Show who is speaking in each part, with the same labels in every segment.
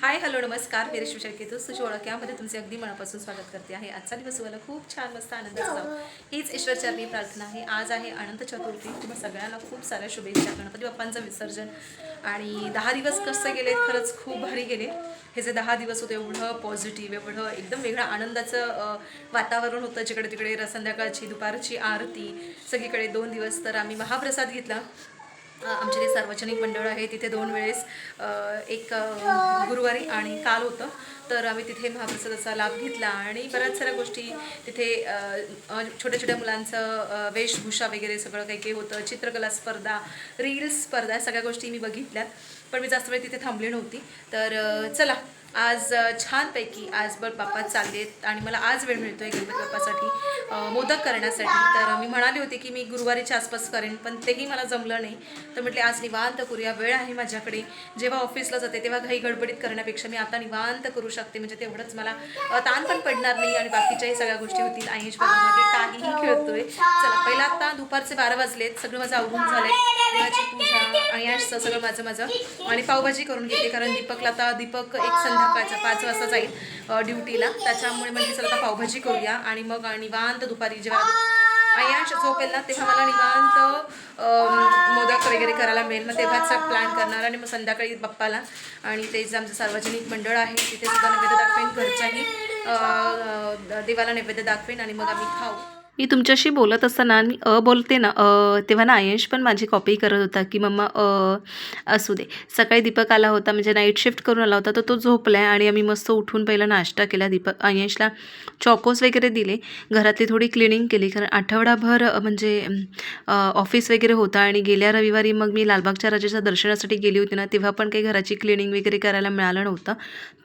Speaker 1: Hi hello नमस्कार. मी रेशमी Ketu sushi ओळख यामध्ये तुमचे अगदी मनापासून स्वागत करते आहे. आजचा दिवस मला खूप छान मस्त आनंद असतो हीच ईश्वरचरणी प्रार्थना आहे. आज आहे अनंत चतुर्थी. तुम्हा सगळ्यांना खूप साऱ्या शुभेच्छा. गणपती बाप्पांचं विसर्जन. आणि दहा दिवस कसं गेले? खरंच खूप भारी गेले. हे जे दहा दिवस होते एवढं पॉझिटिव्ह एवढं एकदम वेगळं आनंदाचं वातावरण होतं जिकडे तिकडे संध्याकाळची दुपारची आरती. सगळीकडे दोन दिवस तर आम्ही महाप्रसाद घेतला. आमचे जे सार्वजनिक मंडळ आहे तिथे दोन वेळेस एक गुरुवारी आणि काल होतं. तर आम्ही तिथे महाप्रसादाचा लाभ घेतला आणि बऱ्याच साऱ्या गोष्टी तिथे छोट्या छोट्या मुलांचं वेशभूषा वगैरे सगळं काही काही होतं. चित्रकला स्पर्धा रील्स स्पर्धा सगळ्या गोष्टी मी बघितल्यात पण मी जास्त वेळ तिथे थांबली नव्हती. तर चला आज छानपैकी आज बघ बाप्पा चाललेत आणि मला आज वेळ मिळतो आहे गणपती बाप्पासाठी मोदक करण्यासाठी. तर मी म्हणाली होती की मी गुरुवारीच्या आसपास करेन पण तेही मला जमलं नाही. तर म्हटले आज निवांत करूया वेळ आहे माझ्याकडे. जेव्हा ऑफिसला जाते तेव्हा घाई गडबडीत करण्यापेक्षा मी आता निवांत करू शकते. म्हणजे तेवढंच मला ताण पण पडणार नाही आणि बाकीच्याही सगळ्या गोष्टी होतील. आयुष काहीही खेळतोय. चला पहिला आता दुपारचे बारा वाजलेत. सगळं माझं आवरून झालंय. देवाची पूजा सगळं माझं माझं. आणि पावभाजी करून घेते कारण दीपकला आता दीपक एक संध्याकाळचा पाच वाजता जाईल ड्युटीला. त्याच्यामुळे म्हणजे चला आता पावभाजी करूया. आणि मग निवांत दुपारी जेव्हा आयांश झोपेल ना तेव्हा मला निवांत मोदक वगैरे करायला मिळेल मग तेव्हाच प्लॅन करणार आणि मग संध्याकाळी बाप्पाला. आणि ते जे आमचं सार्वजनिक मंडळ आहे तिथे सुद्धा नैवेद्य दाखवेन घरच्याही देवाला नैवेद्य दाखवेन आणि मग आम्ही खाऊ. मी तुमच्याशी बोलत असताना मी अ बोलते ना अ तेव्हा ना आयंश पण माझी कॉपी करत होता की मम्मा अ असू दे. सकाळी दीपक आला होता म्हणजे नाईट शिफ्ट करून आला होता तर तो झोपला आहे आणि आम्ही मस्त उठून पहिला नाश्ता केला दीपक आयंशला चॉकोस वगैरे दिले. घरातली थोडी क्लिनिंग केली कारण आठवडाभर म्हणजे ऑफिस वगैरे होता आणि गेल्या रविवारी मग मी लालबागच्या राजाच्या दर्शनासाठी गेली होती ना तेव्हा पण काही घराची क्लिनिंग वगैरे करायला मिळालं नव्हतं.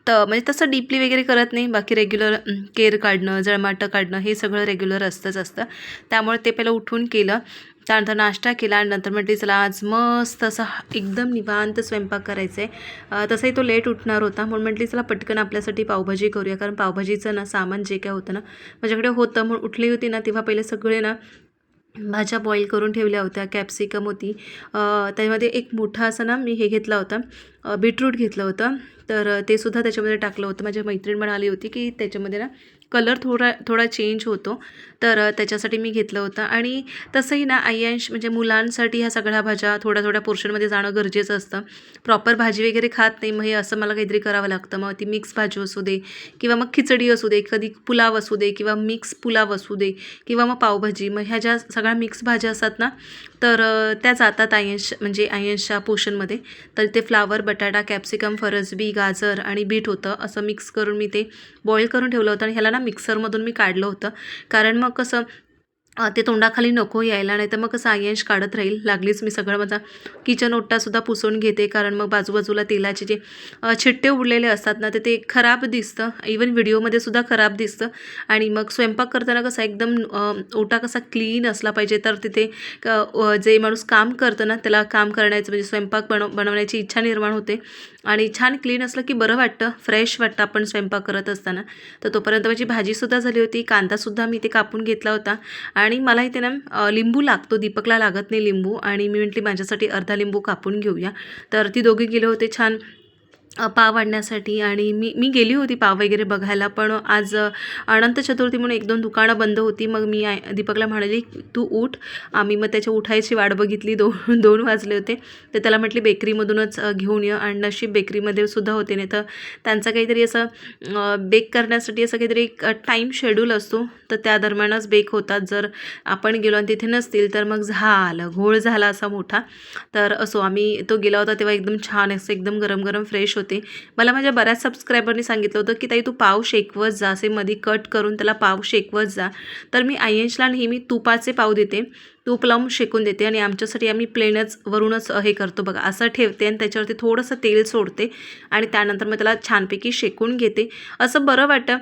Speaker 1: तर म्हणजे तसं डीपली वगैरे करत नाही बाकी रेग्युलर केअर काढणं जळमाटं काढणं हे सगळं रेग्युलर असतंच असतं. त्यामुळे ते पहिलं उठून केलं. त्यानंतर नाश्ता केला आणि नंतर म्हटली चला आज मस्त असं एकदम निवांत स्वयंपाक करायचा आहे तसंही तो लेट उठणार होता. म्हणून म्हटली चला पटकन आपल्यासाठी पावभाजी करूया. कारण पावभाजीचं ना सामान जे काय होतं ना माझ्याकडे होतं. म्हणून उठली होती ना तेव्हा पहिले सगळे ना भाज्या बॉईल करून ठेवल्या होत्या. कॅप्सिकम होती. त्यामध्ये एक मोठा असं ना मी हे घेतला होता. बीटरूट घेतलं होतं. तर ते सुद्धा त्याच्यामध्ये टाकलं होतं. माझी मैत्रीण म्हणाली होती की त्याच्यामध्ये ना कलर थोडा थोडा चेंज होतो. तर त्याच्यासाठी मी घेतलं होतं. आणि तसंही ना आयांश म्हणजे मुलांसाठी ह्या सगळ्या भाज्या थोड्या थोड्या पोर्शनमध्ये जाणं गरजेचं असतं. प्रॉपर भाजी वगैरे खात नाही मग हे असं मला काहीतरी करावं लागतं. मग ती मिक्स भाजी असू दे किंवा मग खिचडी असू दे कधी पुलाव असू दे किंवा मिक्स पुलाव असू दे किंवा मग पावभाजी. मग ह्या ज्या सगळ्या मिक्स भाज्या असतात ना तर त्या जातात आयंश म्हणजे आयंशच्या पोर्शनमध्ये. तर ते फ्लावर बटाटा कॅप्सिकम फरसबी गाजर आणि बीट होतं. असं मिक्स करून मी ते बॉईल करून ठेवलं होतं आणि ह्याला ना मिक्सरमधून मी काढलं होतं. कारण मग कसं ते तोंडाखाली नको यायला नाही तर मग कसं आयंश काढत राहील. लागलीच मी सगळं माझा किचन ओट्टासुद्धा पुसून घेते कारण मग बाजूबाजूला तेलाचे जे छिट्टे उडलेले असतात ना तर ते खराब दिसतं. इवन व्हिडिओमध्ये सुद्धा खराब दिसतं. आणि मग स्वयंपाक करताना कसा एकदम ओटा कसा क्लीन असला पाहिजे तर तिथे क- जे माणूस काम करतं ना त्याला काम करण्याचं म्हणजे स्वयंपाक बनव बनवण्याची इच्छा निर्माण होते. आणि छान क्लीन असलं की बरं वाटतं फ्रेश वाटतं आपण स्वयंपाक करत असताना. तर तोपर्यंत माझी भाजीसुद्धा झाली होती कांदासुद्धा मी ते कापून घेतला होता. आणि मला इथे ना लिंबू लागतो दीपकला लागत नाही लिंबू आणि मी म्हटली माझ्यासाठी अर्धा लिंबू कापून घेऊया. तर ती दोघे गेले होते छान पाव आणण्यासाठी आणि मी मी गेली होती पाव वगैरे बघायला पण आज अनंत चतुर्थी म्हणून एक दोन दुकानं बंद होती. मग मी आय दीपकला म्हणाली तू उठ. आम्ही मग त्याच्या उठायची वाट बघितली. दोन दोन वाजले होते. तर त्याला म्हटली बेकरीमधूनच घेऊन ये. आणि नशीब बेकरीमध्ये सुद्धा होते. नाही तर त्यांचं काहीतरी असं बेक करण्यासाठी असं काहीतरी एक टाईम शेड्यूल असतो. तर त्या दरम्यानच बेक होतात. जर आपण गेलो आणि तिथे नसतील तर मग झालं घोळ झाला असा मोठा. तर असो आम्ही तो गेला होता तेव्हा एकदम छान असं एकदम गरम गरम फ्रेश होते. मला माझ्या बऱ्याच सबस्क्रायबरनी सांगितलं होतं की ताई तू पाव शेकवत जा असे मध्ये कट करून त्याला पाव शेकवत जा. तर मी आयंशला नेहमी तुपाचे पाव देते. तूप लावून शेकून देते आणि आमच्यासाठी आम्ही प्लेनच वरूनच हे करतो बघा. असं ठेवते आणि त्याच्यावरती थोडंसं तेल सोडते आणि त्यानंतर मग त्याला छानपैकी शेकून घेते. असं बरं वाटतं.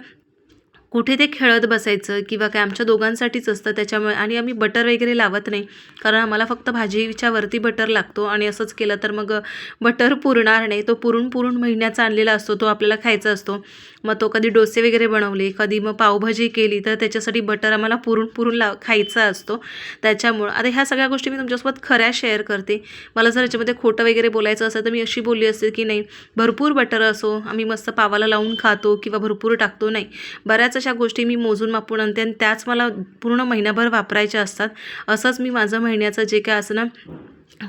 Speaker 1: कुठे ते खेळत बसायचं किंवा काय आमच्या दोघांसाठीच असतं त्याच्यामुळे आणि आम्ही बटर वगैरे लावत नाही. कारण आम्हाला फक्त भाजीच्या वरती बटर लागतो आणि असंच केलं तर मग बटर पुरणार नाही. तो पुरून पुरून महिन्याचा आणलेला असतो तो आपल्याला खायचा असतो. मग तो कधी डोसे वगैरे बनवले कधी मग पावभाजी केली तर त्याच्यासाठी बटर आम्हाला पुरून पुरून लाव खायचा असतो. त्याच्यामुळं आता ह्या सगळ्या गोष्टी मी तुमच्यासोबत खऱ्या शेअर करते. मला जर याच्यामध्ये खोटं वगैरे बोलायचं असेल तर मी अशी बोलली असते की नाही भरपूर बटर असो आम्ही मस्त पावाला लावून खातो किंवा भरपूर टाकतो. नाही. बऱ्याच तशा गोष्टी मी मोजून मापून आणते आणि त्याच मला पूर्ण महिनाभर वापरायच्या असतात. असंच मी माझं महिन्याचं जे काय असं ना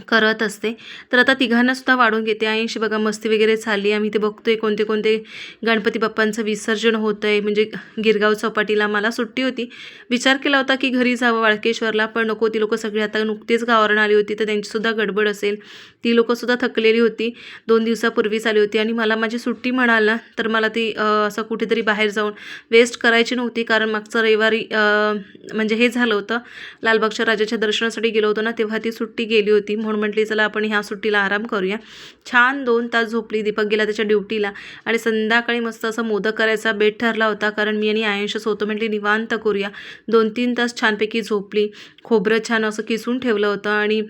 Speaker 1: करत असते. तर आता तिघांनासुद्धा वाढून घेते. ऐंशी बघा मस्ती वगैरे झाली. आम्ही ते बघतोय कोणते कोणते गणपती बाप्पांचं विसर्जन होतं आहे म्हणजे गिरगाव चौपाटीला मला सुट्टी होती. विचार केला होता की घरी जावं वाळकेश्वरला पण नको ती लोकं सगळी आता नुकतीच गावावरून आली होती तर त्यांचीसुद्धा गडबड असेल. ती लोकंसुद्धा थकलेली होती. दोन दिवसापूर्वीच आली होती. आणि मला माझी सुट्टी म्हणाल तर मला ती असं कुठेतरी बाहेर जाऊन वेस्ट करायची नव्हती. कारण मागचं रविवारी म्हणजे हे झालं होतं. लालबागच्या राजाच्या दर्शनासाठी गेलो होतो ना तेव्हा ती सुट्टी गेली होती. म्हणून म्हटली चला आपण ह्या सुट्टीला आराम करूया. छान दोन तास झोपली. दीपक गेला त्याच्या ड्युटीला आणि संध्याकाळी मस्त असं मोदक करायचा बेट ठरला होता कारण मी आणि आयुष्यच होतो म्हटली निवांत करूया. दोन तीन तास छानपैकी झोपली. खोबरं छान असं किसून ठेवलं होतं आणि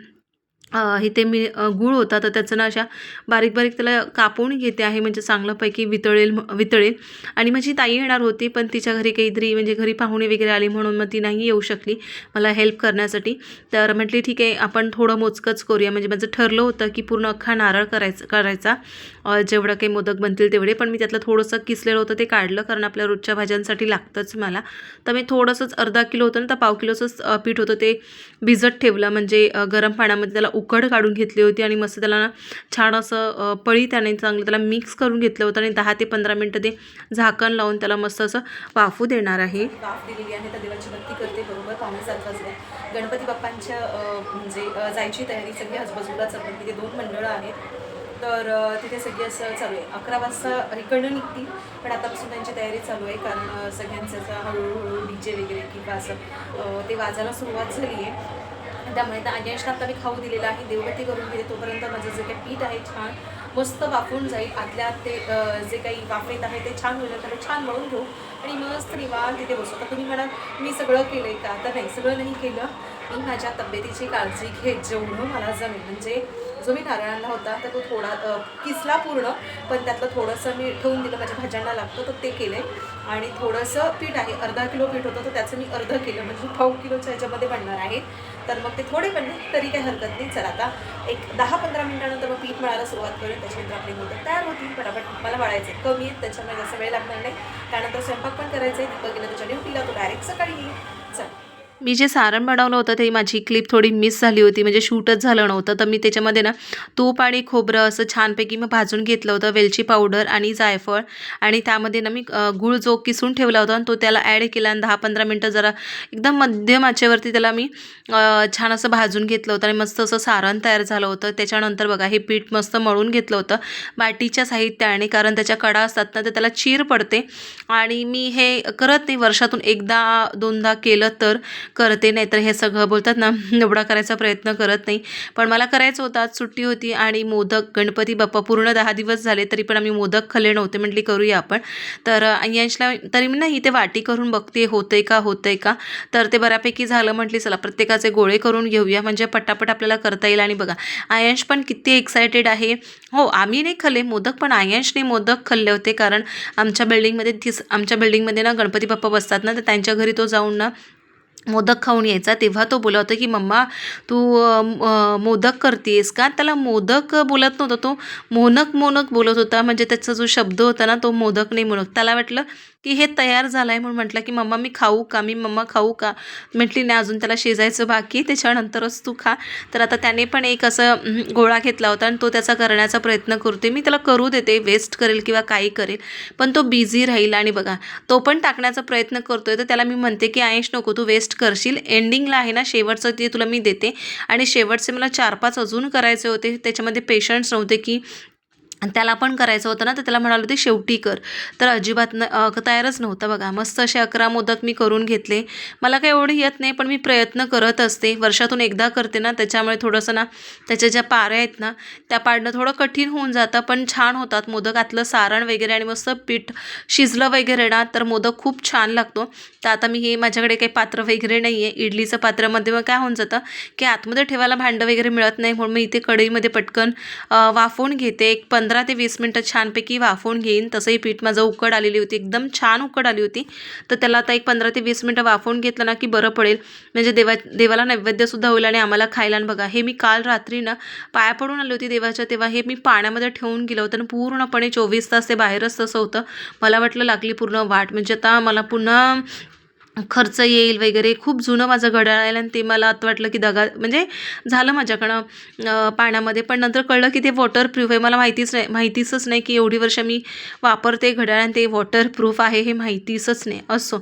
Speaker 1: इथे मी गूळ होता तर त्याचं ना अशा बारीक बारीक त्याला कापून घेते आहे म्हणजे चांगल्यापैकी वितळेल वितळेल. आणि माझी ताई येणार होती पण तिच्या घरी काहीतरी म्हणजे घरी पाहुणे वगैरे आली म्हणून मग ती नाही येऊ शकली मला हेल्प करण्यासाठी. तर म्हटली ठीक आहे आपण थोडं मोजकंच करूया. म्हणजे माझं ठरलं होतं की पूर्ण अख्खा नारळ करायचं करायचा. जेवढं काही मोदक बनतील तेवढे पण मी त्यातलं थोडंसं किसलेलं होतं ते काढलं कारण आपल्या रोजच्या भाज्यांसाठी लागतंच मला. तर मी थोडंसंच अर्धा किलो होतं ना तर पाव किलोचंच पीठ होतं ते भिजत ठेवलं. म्हणजे गरम पाण्यामध्ये त्याला उकड काढून घेतली होती आणि मस्त त्याला छान असं पळी त्याने चांगलं त्याला मिक्स करून घेतलं होतं आणि दहा ते पंधरा मिनटं ते झाकण लावून त्याला मस्त असं वाफू देणार आहे. वाफ दिलेली आहे तर देवाची भक्ती करते बरोबर पावणे सात गणपती बाप्पांच्या म्हणजे जायची तयारी सगळी आजूबाजूला चालू तिथे दोन मंडळं आहेत. तर तिथे सगळी असं चालू आहे. अकरा वाजता इकडनं निघतील पण आतापासून त्यांची तयारी चालू आहे कारण सगळ्यांचं असं हळूहळू डी जे वगैरे किंवा असं ते वाजायला सुरुवात झाली आहे. त्यामुळे त्या आज्ञांशला आता मी खाऊ दिलेलं आहे देवगती करून घेते तोपर्यंत माझं जे काही पीठ आहे छान मस्त वाफून जाईल. आतल्या ते जे काही वाफेत आहे ते छान होईल. त्याला छान मळून घेऊ. आणि मस्त निवांत तिथे बसू. आता तुम्ही म्हणाल मी सगळं केलं आहे का? तर नाही सगळं नाही केलं. मी माझ्या तब्येतीची काळजी घेत जेवढं मला जमेल. म्हणजे जो मी नारळाला होता तर तो थोडा किसला पूर्ण पण त्यातलं थोडंसं मी ठेवून दिलं माझ्या भाज्यांना लागतं तर ते केलं. आहे आणि थोडंसं पीठ आहे अर्धा किलो पीठ होतं तर त्याचं मी अर्ध केलं. म्हणजे पाव किलोच्या ह्याच्यामध्ये बनणार आहे. तर मग ते थोडे बनले तरी काही हरकत नाही. चला आता एक दहा पंधरा मिनिटानंतर मग पीठ मळायला सुरुवात करून त्याच्यानंतर आपले मोदक तयार होतील. पटापट मला वाढायचे कमी आहेत त्याच्यामुळे जास्त वेळ लागणार नाही. त्यानंतर स्वयंपाक पण करायचा आहे दीपक गेला त्याच्या ड्युटीला तो डायरेक्ट सकाळी येईल. मी जे सारण बनवलं होतं ते माझी क्लिप थोडी मिस झाली होती म्हणजे शूटच झालं नव्हतं. तर मी त्याच्यामध्ये ना तूप आणि खोबरं असं छानपैकी मग भाजून घेतलं होतं वेलची पावडर आणि जायफळ. आणि त्यामध्ये ना मी गूळ जो किसून ठेवला होता आणि तो त्याला ॲड केला आणि दहा पंधरा मिनटं जरा एकदम मध्यम आचेवरती त्याला मी छान असं भाजून घेतलं होतं. आणि मस्त असं सारण तयार झालं होतं. त्याच्यानंतर बघा हे पीठ मस्त मळून घेतलं होतं. बाटीच्या साहित्याने कारण त्याच्या कडा असतात ना तर त्याला चीर पडते. आणि मी हे करत नाही. वर्षातून एकदा दोनदा केलं तर करते नाहीतर हे सगळं बोलतात ना एवढा करायचा प्रयत्न करत नाही. पण मला करायचं होतं आज सुट्टी होती आणि मोदक गणपती बाप्पा पूर्ण दहा दिवस झाले तरी पण आम्ही मोदक खाल्ले नव्हते म्हटली करूया आपण. तर यांशला तरी मी नाही ते वाटी करून बघते होतंय का होतंय का? तर ते बऱ्यापैकी झालं म्हटली चला प्रत्येकाचे गोळे करून घेऊया म्हणजे पटापट आपल्याला करता येईल आणि बघा. आयंश पण किती एक्सायटेड आहे. हो आम्ही नाही खाल्ले मोदक पण आयंशने मोदक खाल्ले होते कारण आमच्या बिल्डिंगमध्ये तीच आमच्या बिल्डिंगमध्ये ना गणपती बाप्पा बसतात ना तर त्यांच्या घरी तो जाऊन ना मोदक खाऊन यायचा तेव्हा तो बोलत होता की मम्मा तू मोदक करतेस का? त्याला मोदक बोलत नव्हता तो मोनक मोनक बोलत होता. म्हणजे त्याचा जो शब्द होता ना तो मोदक नाही मोनक त्याला वाटलं की हे तयार झालं आहे म्हणून म्हटलं की मम्मा मी खाऊ का? मी मम्मा खाऊ का? म्हटली नाही अजून त्याला शिजायचं बाकी त्याच्यानंतरच तू खा. तर आता त्याने पण एक असं गोळा घेतला होता आणि तो त्याचा करण्याचा प्रयत्न करते मी त्याला करू देते वेस्ट करेल किंवा काही करेल पण तो बिझी राहील आणि बघा तो पण टाकण्याचा प्रयत्न करतोय. तर त्याला मी म्हणते की आयश नको तू वेस्ट करशील. एंडिंगला आहे ना शेवटचं ते तुला मी देते. आणि शेवटचे मला चार पाच अजून करायचे होते. त्याच्यामध्ये पेशंट्स नव्हते की आणि त्याला पण करायचं होतं ना तर त्याला म्हणाले होते शेवटी कर. तर अजिबात न तयारच नव्हता बघा. मस्त असे अकरा मोदक मी करून घेतले. मला काही एवढं येत नाही पण मी प्रयत्न करत असते. वर्षातून एकदा करते ना त्याच्यामुळे थोडंसं ना त्याच्या ज्या पाऱ्या आहेत ना त्या पाडणं थोडं कठीण होऊन जातं पण छान होतात. मोदक आतलं सारण वगैरे आणि मस्त पीठ शिजलं वगैरे ना तर मोदक खूप छान लागतो. तर आता मी हे माझ्याकडे काही पात्र वगैरे नाही आहे इडलीचं पात्रामध्ये मग काय होऊन जातं की आतमध्ये ठेवायला भांडं वगैरे मिळत नाही म्हणून मी इथे कढईमध्ये पटकन वाफवून घेते. एक पंधरा पंधरा ते वीस मिनटं छानपैकी वाफवून घेईन. तसंही पीठ माझं उकड आलेली होती. एकदम छान उकड आली होती. तर त्याला आता एक पंधरा ते वीस मिनटं वाफवून घेतलं ना की बरं पडेल. म्हणजे देवा देवाला नैवेद्यसुद्धा होईल आणि आम्हाला खायला आणि बघा हे मी काल रात्री ना पाया पडून आली होती देवाच्या तेव्हा हे मी पाण्यामध्ये ठेवून गेलं होतं आणि पूर्णपणे चोवीस तास ते बाहेरच तसं होतं. मला वाटलं लागली पूर्ण वाट. म्हणजे आता मला पुन्हा खर्च येईल वगैरे खूप जुनं माझं घड्याळ आहे आणि ते मला आता वाटलं की दगा म्हणजे झालं माझ्याकडं पाण्यामध्ये. पण नंतर कळलं की ते वॉटरप्रूफ आहे. मला माहितीच नाही माहितीचंच नाही की एवढी वर्ष मी वापरते घड्याळ आणि ते वॉटरप्रूफ आहे हे माहितीचंच नाही. असो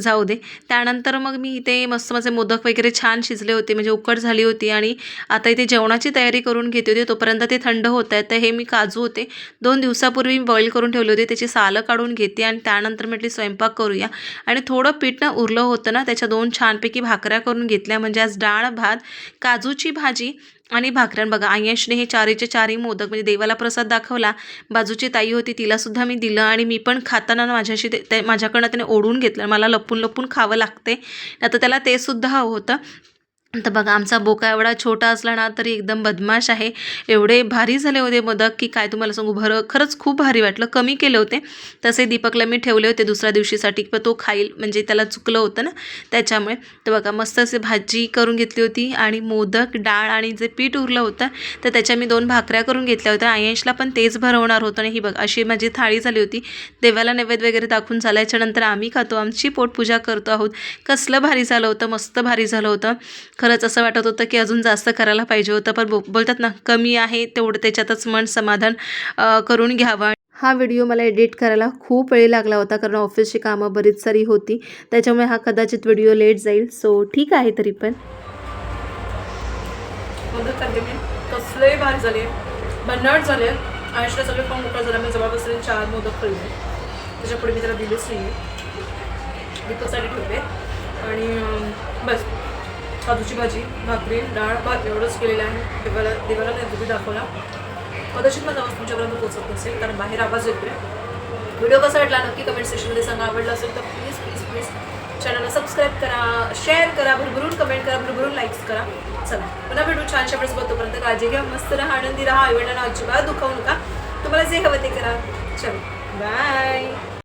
Speaker 1: जाऊ दे. त्यानंतर मग मी इथे मस्त माझे मोदक वगैरे छान शिजले होते. म्हणजे उकड झाली होती आणि आता इथे जेवणाची तयारी करून घेते होते. तोपर्यंत ते थंड होत आहे तर हे मी काजू होते. दोन दिवसापूर्वी मी बॉईल करून ठेवले होते. त्याची सालं काढून घेते आणि त्यानंतर म्हटली स्वयंपाक करूया. आणि थोडं पीठ उरलं होतं ना त्याच्या दोन छानपैकी भाकऱ्या करून घेतल्या. म्हणजे आज डाळ भात काजूची भाजी आणि भाकऱ्यां. बघा आयशने हे चारीचे चारही मोदक म्हणजे देवाला प्रसाद दाखवला. बाजूची ताई होती तिलासुद्धा मी दिलं आणि मी पण खाताना माझ्याशी ते ते- माझ्याकडनं त्याने ओढून घेतलं. मला लपून लपून खावं लागते. आता त्याला ते सुद्धा हवं होतं. तर बघा आमचा बोका एवढा छोटा असला ना तरी एकदम बदमाश आहे. एवढे भारी झाले होते मोदक की काय तुम्हाला सांगू भरं खरंच खूप भारी वाटलं. कमी केले होते. तसे दीपकला मी ठेवले होते दुसऱ्या दिवशीसाठी पण तो खाईल म्हणजे त्याला चुकलं होतं ना त्याच्यामुळे. तर बघा मस्त असे भाजी करून घेतली होती आणि मोदक डाळ आणि जे पीठ उरलं होतं तर त्याच्या मी दोन भाकऱ्या करून घेतल्या होत्या. आयशला पण तेच भरवणार होतं आणि ही बघ अशी माझी थाळी झाली होती. देवाला नैवेद्य वगैरे दाखवून झाल्याच्यानंतर आम्ही खातो आमची पोटपूजा करतो आहोत. कसलं भारी झालं होतं मस्त भारी झालं होतं. खरंच असं वाटत होतं की अजून जास्त करायला पाहिजे होतं. पण बो बोलतात ना कमी आहे तेवढं त्याच्यातच मन समाधान करून घ्यावं. हा व्हिडिओ मला एडिट करायला खूप वेळ लागला होता कारण ऑफिसची कामं बरीच सारी होती. त्याच्यामुळे हा कदाचित व्हिडिओ लेट जाईल. सो ठीक आहे तरी पण.
Speaker 2: मोदक खाल्ले कसले भारी झाले. भन्नाट झाले. आयुष्याला सगळे पण मोठा झाला. मी जवळपास चार मोदक खाल्ले. त्याच्या पुढे मी त्याला दिलेच नाही दीपकसाठी ठेवले आणि बस. काजूची भाजी भाकरी डाळ भात एवढंच केलेलं आहे. देवाला देवाला तुम्ही दाखवला. कदाचित माझा आवाज तुमच्यापर्यंत पोचत नसेल कारण बाहेर आवाज येतोय. व्हिडिओ कसा वाटला नक्की कमेंट सेक्शनमध्ये सांगा. आवडला असेल तर प्लीज प्लीज प्लीज चॅनलला सबस्क्राईब करा शेअर करा भरभरून कमेंट करा भरभरून लाईक्स करा. चला पुन्हा भेटू. छानशा वेळेस तोपर्यंत काळजी घ्या मस्त राहा आनंदी राहा आईवडिलांना अजिबात दुखावू नका. तुम्हाला जे हवं ते करा. चल बाय